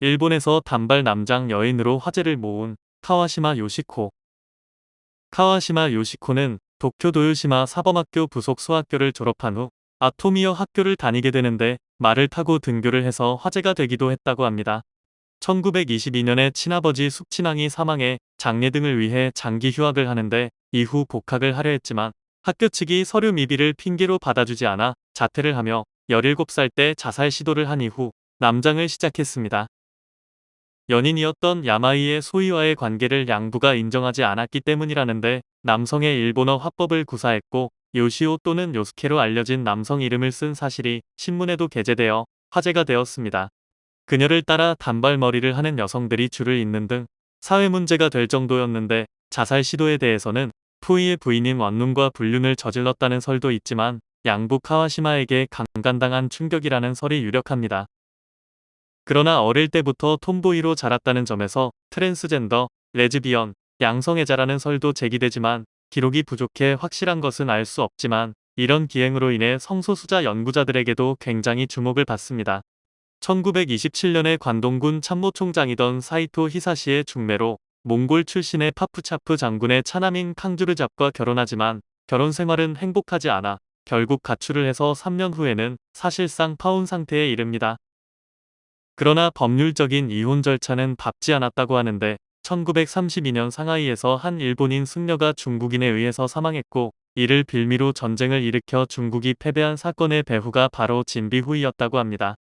일본에서 단발 남장 여인으로 화제를 모은 카와시마 요시코. 카와시마 요시코는 도쿄 도요시마 사범학교 부속 수학교를 졸업한 후 아토미어 학교를 다니게 되는데 말을 타고 등교를 해서 화제가 되기도 했다고 합니다. 1922년에 친아버지 숙친왕이 사망해 장례 등을 위해 장기 휴학을 하는데 이후 복학을 하려 했지만 학교 측이 서류 미비를 핑계로 받아주지 않아 자퇴를 하며 17살 때 자살 시도를 한 이후 남장을 시작했습니다. 연인이었던 야마이의 소희와의 관계를 양부가 인정하지 않았기 때문이라는데 남성의 일본어 화법을 구사했고 요시오 또는 요스케로 알려진 남성 이름을 쓴 사실이 신문에도 게재되어 화제가 되었습니다. 그녀를 따라 단발머리를 하는 여성들이 줄을 잇는 등 사회 문제가 될 정도였는데 자살 시도에 대해서는 푸이의 부인인 원눈과 불륜을 저질렀다는 설도 있지만 양부 카와시마에게 강간당한 충격이라는 설이 유력합니다. 그러나 어릴 때부터 톰보이로 자랐다는 점에서 트랜스젠더, 레즈비언, 양성애자라는 설도 제기되지만 기록이 부족해 확실한 것은 알 수 없지만 이런 기행으로 인해 성소수자 연구자들에게도 굉장히 주목을 받습니다. 1927년에 관동군 참모총장이던 사이토 히사시의 중매로 몽골 출신의 파푸차프 장군의 차남인 캉주르잡과 결혼하지만 결혼 생활은 행복하지 않아 결국 가출을 해서 3년 후에는 사실상 파혼 상태에 이릅니다. 그러나 법률적인 이혼 절차는 밟지 않았다고 하는데 1932년 상하이에서 한 일본인 승려가 중국인에 의해서 사망했고 이를 빌미로 전쟁을 일으켜 중국이 패배한 사건의 배후가 바로 진비후이였다고 합니다.